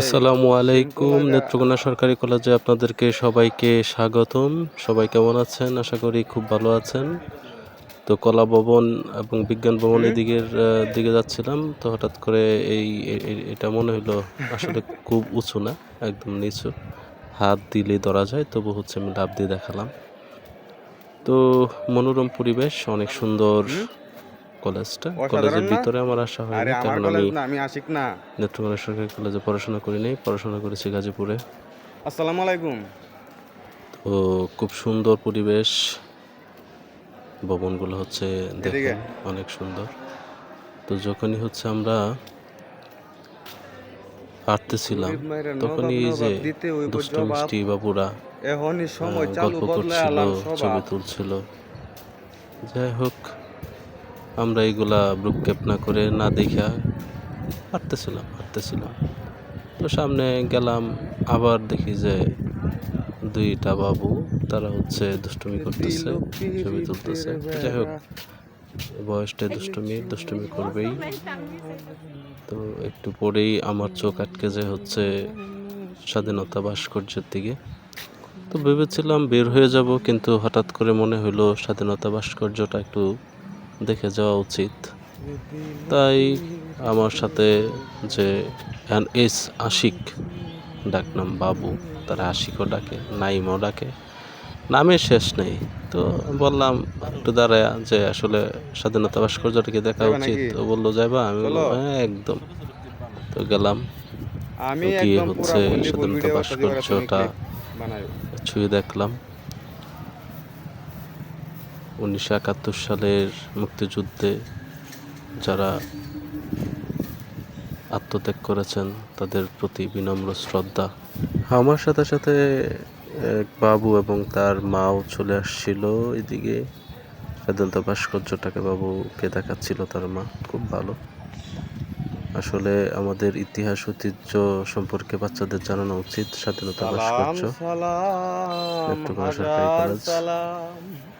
আসসালামু আলাইকুম নেত্রকোনা সরকারি কলেজে আপনাদেরকে সবাইকে স্বাগতম। সবাই কেমন আছেন? আশা করি খুব ভালো আছেন। তো কলা ভবন এবং বিজ্ঞান ভবন এদিকের দিকে যাচ্ছিলাম তো হঠাৎ করে এই এটা মনে হলো আসলে খুব উঁচু না একদম নিচু। হাত দিলে ধরা যায় তবু হচ্ছে আমি লাভ দিয়ে দেখালাম। তো মনোরম পরিবেশ অনেক সুন্দর কলেজটা কলেজের ভিতরে আমার আসা হয়নি কারণ আমি আমি আশিক না। নেত্রকোনা সরকারি কলেজে পড়াশোনা করিনি পড়াশোনা করেছি গাজীপুরে। আসসালামু আলাইকুম। তো খুব সুন্দর পরিবেশ ভবনগুলো হচ্ছে দেখেন অনেক সুন্দর। তো যখনই হচ্ছে আমরা হাঁটতেছিলাম তখনই এই যে দুষ্ট মিষ্টি বাবুরা এখনই সময় চালু গল্প করছিল ছবি তুলছিল। যাই হোক আমরা এগুলা ব্রুককেপ না করে না দেখা হাঁটতেছিলাম হাঁটতেছিলাম। তো সামনে গেলাম আবার দেখি যে দুইটা বাবু তারা হচ্ছে দুষ্টুমি করতেছে ছবি তুলতেছে। যাই হোক বয়সটা দুষ্টুমি দুষ্টুমি করবেই। তো একটু পরেই আমার চোখ আটকে যায় হচ্ছে স্বাধীনতা ভাস্কর্যের দিকে। তো ভেবেছিলাম বের হয়ে যাব কিন্তু হঠাৎ করে মনে হলো স্বাধীনতা ভাস্কর্যটা একটু দেখে যাওয়া উচিত। তাই আমার সাথে যে এন এস আশিক ডাকনাম বাবু তারা আশিকও ডাকে নাইমও ডাকে নামে শেষ নেই। তো বললাম একটু দাঁড়ায় যে আসলে স্বাধীনতা ভাস্কর্যটাকে দেখা উচিত? ও বলল যাবা আমি বললাম হ্যাঁ একদম। তো গেলাম। গিয়ে হচ্ছে স্বাধীনতা ভাস্কর্যটা ছুঁয়ে দেখলাম। উনিশশো একাত্তর সালের মুক্তিযুদ্ধে যারা আত্মত্যাগ করেছেন তাদের প্রতি বিনম্র শ্রদ্ধা। আমার সাথে সাথে এক বাবু এবং তার মাও চলে আসছিল এদিকে। স্বাধীনতা ভাস্কর্যটাকে বাবুকে দেখাচ্ছিল তার মা খুব ভালো। আসলে আমাদের ইতিহাস ঐতিহ্য সম্পর্কে বাচ্চাদের জানানো উচিত স্বাধীনতা ভাস্কর্য। নেত্রকোনা সরকারি কলেজ। সালাম।